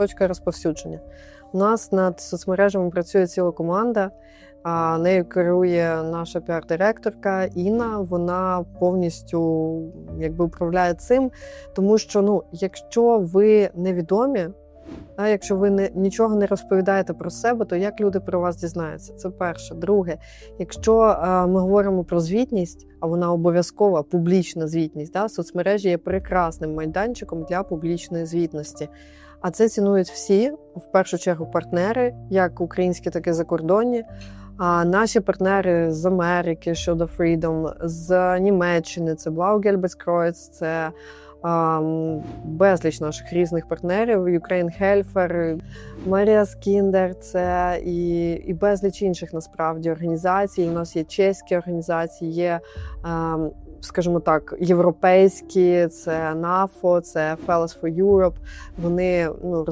точка розповсюдження. У нас над соцмережами працює ціла команда. А нею керує наша піар-директорка Інна. Вона повністю якби управляє цим, тому що ну, якщо ви невідомі, а якщо ви не, нічого не розповідаєте про себе, то як люди про вас дізнаються? Це перше. Друге, якщо е, ми говоримо про звітність, а вона обов'язкова публічна звітність, да, соцмережі є прекрасним майданчиком для публічної звітності. А це цінують всі, в першу чергу, партнери, як українські, так і закордонні. А наші партнери з Америки щодо Freedom, з Німеччини, це Blaugeld це безліч наших різних партнерів, Ukraine Helfer, Марія Скіндер, це і, і безліч інших насправді організацій. У нас є чеські організації, є. Скажімо так, європейські, це НАФО, це Fellows for Europe. Вони ну,